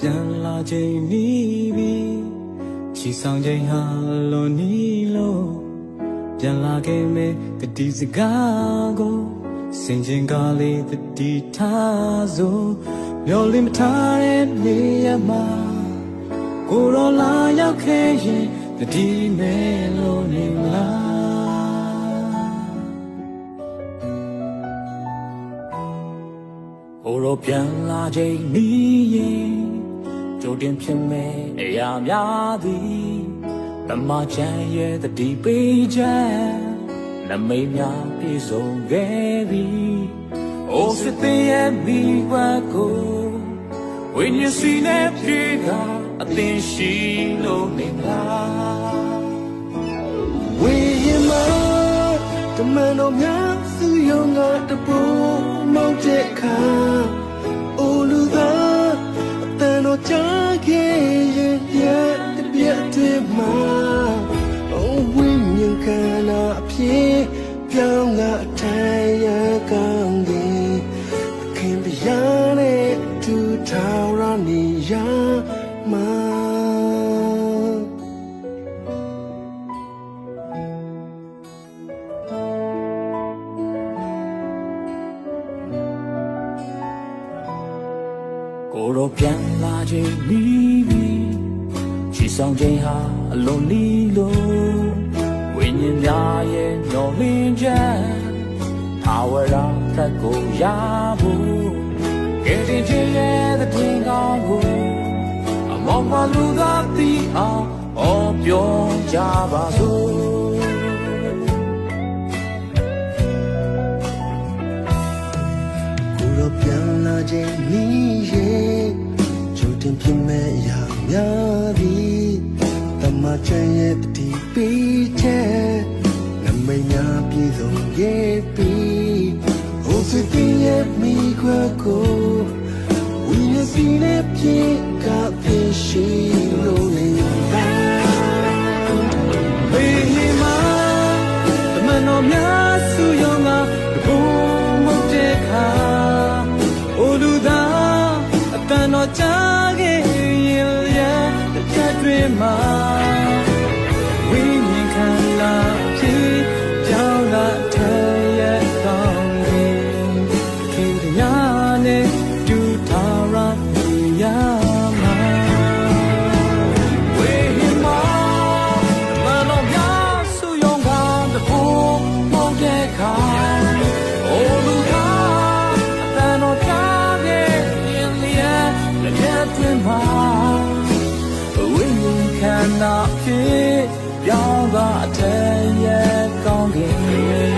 ပြန်လာချိန်နီးပြီချီဆောင်ချိန်ဟာလွန်နီးလို့ပြန်လာခဲ့မယ်ကတိစကားကိုစင်ချင်ကလေးတတိထားစို့မျောလင်းမထားတဲ့နေရာမှာကိုရောလာရောက်ခဲ့ရင်တတိမဲ့လို့နေမလားဟိုတော့ပြန်လာချိန်နီးရင်ကြို တင်ဖြစ်မဲ့အရာများသည်ဓမ္မချမ်းရဲ့တတိပိချမ်းနမိတ်များပြည့်စုံခဲ့ပြီအိုစစ်သေးရဲ့မိဘကိုဝိညာဉ်စီနဲ့ပြေကအသင်ရှိလို့နေမလားဝေယမတမန်တော်များစုယုံကတပူမောက်တဲ့ခါအိုလူသာအ တ ကိုတော့ပြန်လာချိန်ပြီးပြီချီဆောင်ချိန်ဟာအလွန်လီလို့ဝိညာဉ်များရဲ့ညော်လင်းချက်ထာဝရသတ်ကိုရဖို့ကဲတင်ချင်ရဲ့တဲ့တင်ကောင်းကိုအမောင်မလူသာတီအောင်အော်ပြောကြပါစို့ တော့ပြန်လာခြင်းနီးရဲ့ကြိုတင်ပြမဲ့ရာများသည်တမချန်ရဲ့တတိပေးချက်နမိတ်များပြည့်စုံရဲ့ပြီဟိုစစ်တင်ရဲ့မိခွက်ကိုဝိညာဉ်စီနဲ့ပြေကဖြစ်ရှိ မှာဝိညာဉ်ခန္န္ဓာဖြစ်ပြောင်းကအထက်ရဲ့ကောင်းကင်